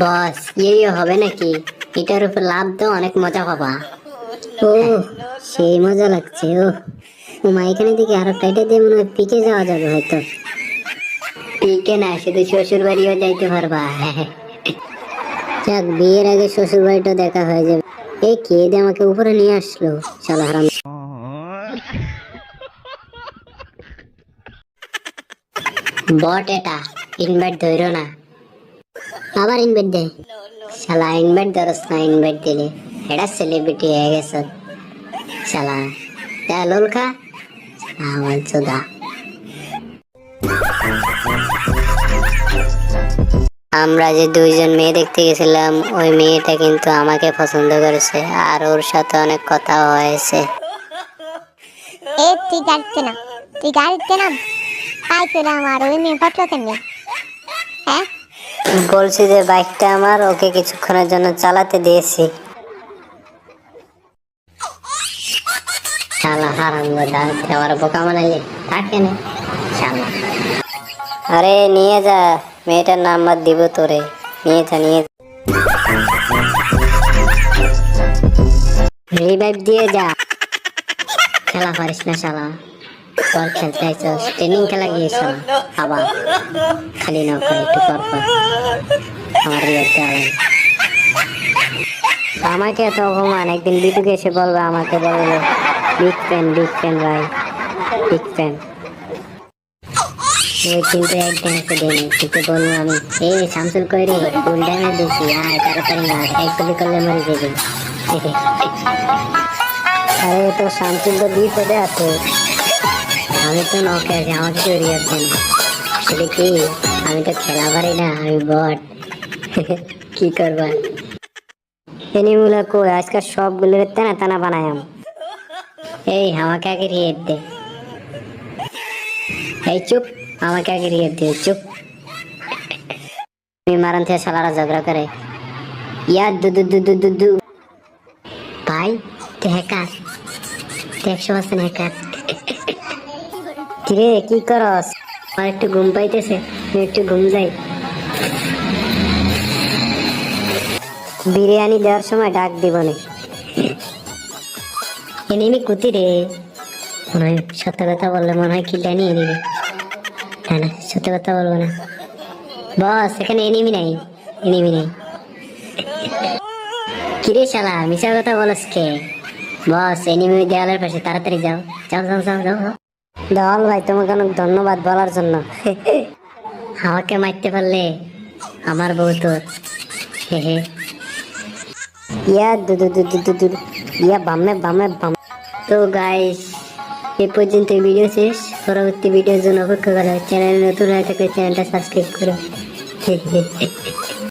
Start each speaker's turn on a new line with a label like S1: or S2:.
S1: বস ইয়ে হবে নাকি? এটার উপর লাভ তো অনেক মজা পাবা। ও সেই মজা লাগছে, ও। উমা, এখানে দিকে আরও টাইটে দিয়ে মনে হয় পিকে যাওয়া যাবে হয়তো। পিকে না, শুধু শ্বশুর বাড়িও যাইতে পারবা। যাক, বিয়ের আগে শ্বশুর বাড়িটা দেখা হয়ে যাবে। এ, কে দিয়ে আমাকে উপরে নিয়ে আসলো? চলো হারাম। বট এটা ইনভাইট ধরো না। আবার ইনভাইট দে। শালা ইনভাইট ধরস না ইনভাইট দিলে। এটা সেলিব্রিটি হয়ে গেছে। শালা, যা, লোল খা। আমার চোদা। আমরা যে দুইজন মেয়ে দেখতে গেছিলাম, ওই মেয়েটা কিন্তু আমাকে পছন্দ করেছে, আর ওর সাথে অনেক কথা হয়েছে।
S2: এ, তুই গাড়িতে না তুই গাড়িতে না করে আমার ওই মেয়ে পটলো কেমনি হ্যাঁ?
S1: বলছি যে বাইকটা আমার, ওকে কিছুক্ষণের জন্য চালাতে দিয়েছি। আরে, নিয়ে যা, মেয়েটার নাম্বার দিব তোরে। নিয়ে যা, নিয়ে রিভাইভ দিয়ে যা। খেলা পারিস না, শালা। বল খেলতে আইসস ট্রেনিং খেলা গিয়েছ আবার খালি নাও করে একটু পর পর আমার আমাকে তো অপমান, একদিন বিটুকে এসে বলবে, আমাকে বলবে বিগ ফ্যান বিগ ফ্যান ভাই বিগ ফ্যান বলব আমি। এই আরে তো শামসুল তো বিপদে আছে। আমি তো নকে আছি, আমাকে চুরি আসছে না। আসলে কি? আমি তো খেলা পারি না, আমি বট। কি করবা? এনিমুলা কই, আজকাল সবগুলো তেনা তেনা বানায়াম। এই, আমাকে আগে রিয়েট দে। এই, চুপ, আমাকে আগে রিয়েট দে, চুপ। তুমি মারান থেকে সালারা ঝগড়া করে। ইয়া, দু দু দু দু দু দু। ভাই, তুই হ্যাকার। তুই একশো পার্সেন্ট হ্যাকার। কিরে কি করস? আমার একটু ঘুম পাইতেছে একটু ঘুম যাই। বিরিয়ানি দেওয়ার সময় ডাক দিব না। এনিমি কুতি রে। মনে হয় সত্য কথা বললে মনে হয় কিলটা নিয়ে নিবে। না না, সত্য কথা বলব না। বস, এখানে এনিমি নাই এনিমি নাই। কিরে শালা মিশা কথা বলস কে? বস এনিমি দেওয়ালের পাশে, তাড়াতাড়ি যাও যাও যাও যাও যাও। দেওয়াল ভাই তোমাকে অনেক ধন্যবাদ বলার জন্য। আমাকে মারতে পারলে আমার বউ হে ইয়া দু দু দু দু দু দু ইয়া বামে বামে বাম। তো গাইস এ পর্যন্ত ভিডিও শেষ। পরবর্তী ভিডিওর জন্য অপেক্ষা করো চ্যানেল নতুন হয়ে থাকলে চ্যানেলটা সাবস্ক্রাইব করো।